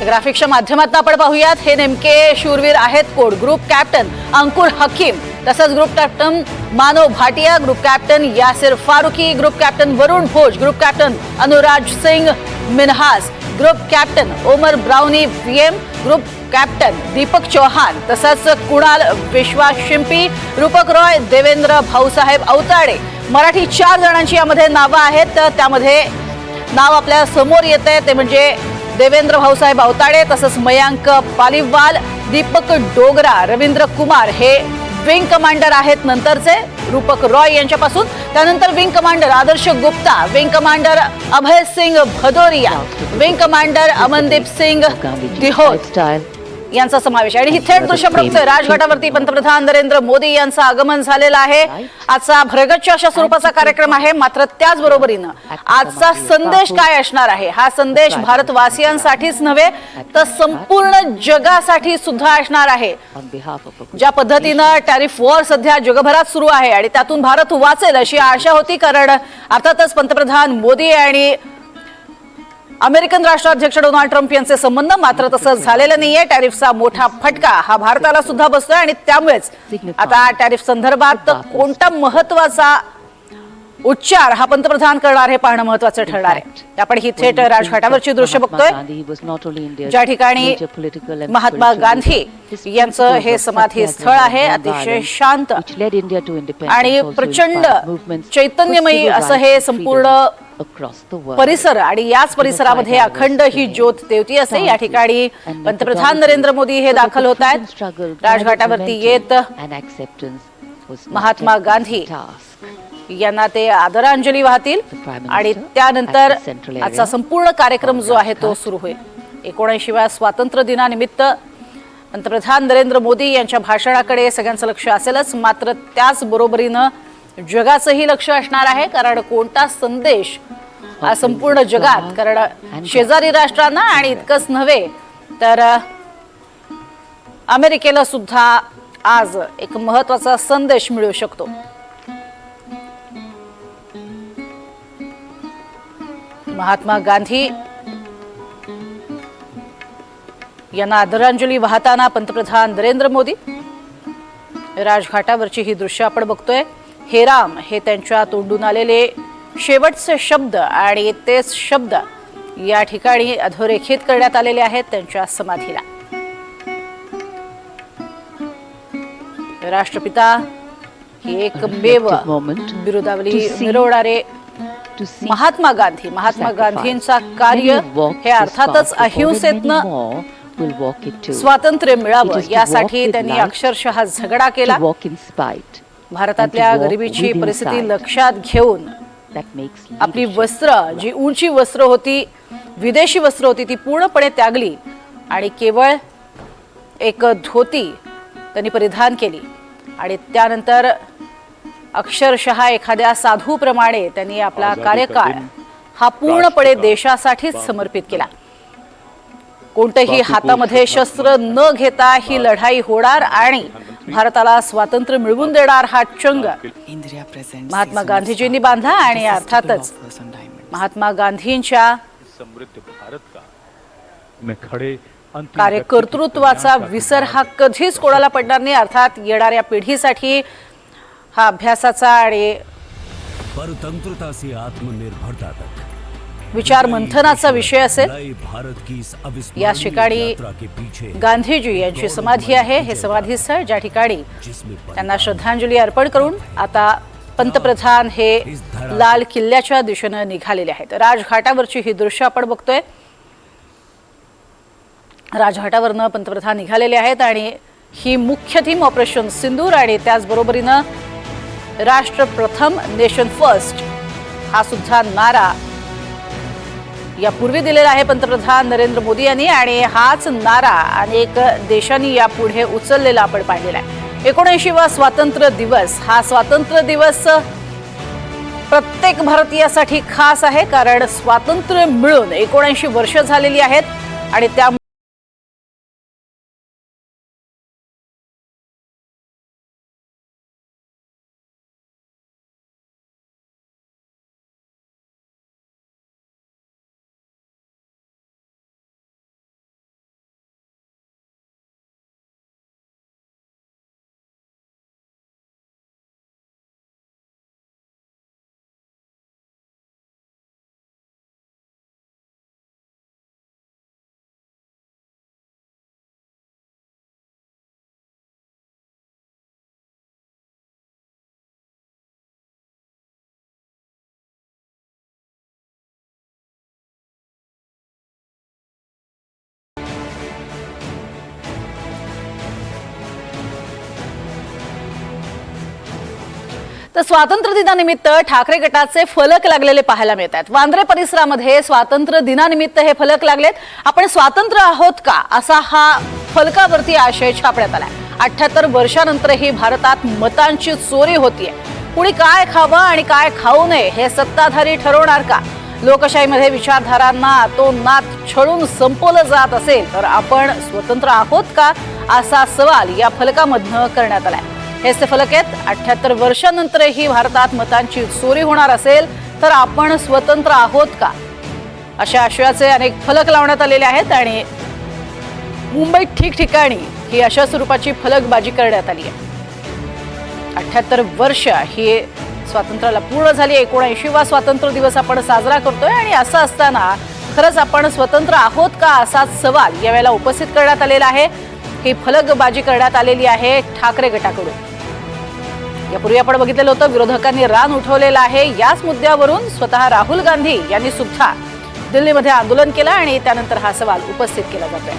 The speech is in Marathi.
ग्राफिक्सच्या माध्यमातून आपण पाहूयात हे नेमके शूरवीर आहेत कोण ग्रुप कॅप्टन अंकुर हकीम तसंच group captain Manav Bhatia group captain Yasir Farooqui group captain Varun Bhoj group captain Anuraj Singh Minhas group captain Omar Brownie VM group captain Deepak Chauhan तसंच कुणाल विश्वास शिंपी रूपक रॉय देवेंद्र भाऊसाहेब अवताडे मराठी चार जणांची यामध्ये नावं आहेत तर त्यामध्ये नाव आपल्यासमोर येत आहे ते म्हणजे देवेंद्र भाऊसाहेब अवताडे तसंच मयांक पालिवाल दीपक डोगरा रवींद्र कुमार हे विंग कमांडर आहेत नंतरचे. रूपक रॉय यांच्यापासून. त्यानंतर wing commander Adarsh Gupta wing commander Abhay Singh Bhadoria wing commander Amandeep Singh Dihot यांचा समावेश आहे. आणि ही थेट दृश्य बघतोय राजघाटावरती पंतप्रधान नरेंद्र मोदी यांचं आगमन झालेलं आहे. आजचा भरगच्च अशा स्वरूपाचा कार्यक्रम आहे. मात्र त्याचबरोबरीनं आजचा संदेश काय असणार आहे? हा संदेश भारतवासियांसाठीच नव्हे तर संपूर्ण जगासाठी सुद्धा असणार आहे. ज्या पद्धतीनं टॅरिफ वॉर सध्या जगभरात सुरू आहे आणि त्यातून भारत वाचेल अशी आशा होती. कारण अर्थातच पंतप्रधान मोदी आणि अमेरिकन राष्ट्राध्यक्ष डोनाल्ड ट्रम्प यांचे संबंध मात्र तसं झालेलं नाहीये. टॅरिफचा मोठा फटका हा भारताला सुद्धा बसतोय आणि त्यामुळेच आता टॅरिफ संदर्भात कोणता महत्त्वाचा उच्चार हा पंतप्रधान करणार हे पाहणं महत्वाचं ठरणार आहे. आपण ही थेट राजघाटावरची दृश्य बघतोय. ज्या ठिकाणी महात्मा गांधी यांचं हे समाधी स्थळ आहे अतिशय शांत आणि प्रचंड चैतन्यमयी असं हे संपूर्ण परिसर आणि याच परिसरामध्ये अखंड ही ज्योत तेवती असे या ठिकाणी पंतप्रधान नरेंद्र मोदी हे दाखल होत आहेत. राजघाटावरती येत. महात्मा गांधी यांना ते आदरांजली वाहतील. आणि त्यानंतर आजचा संपूर्ण कार्यक्रम जो आहे तो सुरू होईल. एकोणऐंशीव्या स्वातंत्र्य दिनानिमित्त पंतप्रधान नरेंद्र मोदी यांच्या भाषणाकडे सगळ्यांचं लक्ष असेलच. मात्र त्याच बरोबरीनं जगाचंही लक्ष असणार आहे कारण कोणता संदेश हा संपूर्ण जगात? कारण शेजारी राष्ट्रांना आणि इतकंच नव्हे तर अमेरिकेला सुद्धा आज एक महत्त्वाचा संदेश मिळू शकतो. महात्मा गांधी यांना आदरांजली वाहताना पंतप्रधान नरेंद्र मोदी राजघाटावरची ही दृश्य आपण बघतोय. हे राम हे त्यांच्या तोंडून आलेले शेवटचे शब्द आणि तेच शब्द या ठिकाणी अधोरेखित करण्यात आलेले आहेत त्यांच्या समाधीला. राष्ट्रपिता ही एकमेव बिरुदावली मिरवणारे महात्मा गांधी महात्मा गांधींचा कार्य हे अर्थातच अहिंसेतनं स्वातंत्र्य मिळावं. यासाठी त्यांनी अक्षरशः झगडा केला. भारतातल्या गरिबीची परिस्थिती लक्षात घेऊन आपली वस्त्र जी उंची वस्त्र होती विदेशी वस्त्र होती ती पूर्णपणे त्यागली आणि केवळ एक धोती त्यांनी परिधान केली. आणि त्यानंतर अक्षरशः एखाद्या साधूप्रमाणे त्यांनी आपला कार्यकाळ हा पूर्णपणे देशासाठीच समर्पित केला. कोणतंही हातामध्ये शस्त्र न घेता ही लढाई होणार आणि भारताला स्वातंत्र्य मिळवून देणार हा चंग. महात्मा गांधीजींनी बांधला आणि अर्थातच महात्मा गांधींच्या समृद्ध भारत का? में खड़े अंतिम कार्यकर्तृत्वाचा विसर हा कधीच कोणाला पडणार नाही. अर्थात येणाऱ्या पिढीसाठी हा अभ्यासाचा आणि परतंत्रता से आत्मनिर्भरता तक विचार मंथनाचा विषय असेल याच ठिकाणी गांधीजी यांची समाधी आहे हे समाधी स्थळ ज्या ठिकाणी त्यांना श्रद्धांजली अर्पण करून आता पंतप्रधान हे लाल किल्ल्याच्या दिशेनं निघालेले आहेत. राजघाटावरची ही दृश्य आपण बघतोय. राजघाटावरनं पंतप्रधान निघालेले आहेत आणि ही मुख्य थीम ऑपरेशन सिंदूर आणि त्याचबरोबरीनं राष्ट्र प्रथम नेशन फर्स्ट हा सुद्धा नारा. यापूर्वी दिलेला आहे पंतप्रधान नरेंद्र मोदी यांनी आणि हाच नारा अनेक देशांनी यापुढे उचललेला आपण पाहिलेला आहे. एकोणऐंशीवा स्वातंत्र्य दिवस हा स्वातंत्र्य दिवस प्रत्येक भारतीयासाठी खास आहे कारण स्वातंत्र्य मिळून एकोणऐंशी वर्ष झालेली आहेत आणि त्या तर स्वातंत्र्य दिनानिमित्त ठाकरे गटाचे फलक लागलेले पाहायला मिळत आहेत वांद्रे परिसरामध्ये स्वातंत्र्य दिनानिमित्त हे फलक लागलेत. आपण स्वातंत्र्य आहोत का? असा हा फलकावरती आशय छापण्यात आलाय. अठ्याहत्तर वर्षानंतरही भारतात मतांची चोरी होतीये. कुणी काय खावं आणि काय खाऊ नये हे सत्ताधारी ठरवणार का? लोकशाहीमध्ये विचारधारांना तो नात छळून संपवलं जात असेल तर आपण स्वतंत्र आहोत का? असा सवाल या फलकामधनं करण्यात आलाय. हेच ते फलक आहेत. अठ्याहत्तर वर्षानंतरही भारतात मतांची चोरी होणार असेल तर आपण स्वतंत्र आहोत का? अशा आशयाचे अनेक फलक लावण्यात आलेले आहेत आणि मुंबईत ठिकठिकाणी ही अशा स्वरूपाची फलकबाजी करण्यात आली आहे. अठ्याहत्तर वर्ष ही स्वातंत्र्याला पूर्ण झाली एकोणऐंशीवा स्वातंत्र्य दिवस आपण साजरा करतोय आणि असं असताना खरंच आपण स्वतंत्र आहोत का असा सवाल यावेळेला उपस्थित करण्यात आलेला आहे. ही फलकबाजी करण्यात आलेली आहे ठाकरे गटाकडून. यापूर्वी आपण बघितलेलं होतं विरोधकांनी रान उठवलेलं आहे. याच मुद्द्यावरून स्वतः राहुल गांधी यांनी सुद्धा दिल्लीमध्ये आंदोलन केलं आणि त्यानंतर हा सवाल उपस्थित केला जातोय.